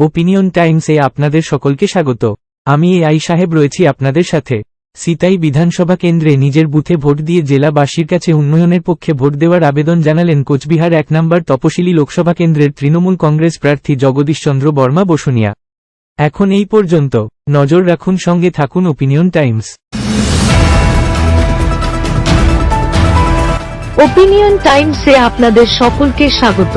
Opinion টাইমসে আপনাদের সকলকে স্বাগত। আমি এ আই সাহেব রয়েছি আপনাদের সাথে। সিতাই বিধানসভা কেন্দ্রে নিজের বুথে ভোট দিয়ে জেলাবাসীর কাছে উন্নয়নের পক্ষে ভোট দেওয়ার আবেদন জানালেন কোচবিহার এক নম্বর তপশিলি লোকসভা কেন্দ্রের তৃণমূল কংগ্রেস প্রার্থী জগদীশচন্দ্র বর্মা বসুনিয়া। এখন এই পর্যন্ত, নজর রাখুন সঙ্গে থাকুন ওপিনিয়ন টাইমস ওপিনিয়ন টাইমসে আপনাদের সকলকে স্বাগত।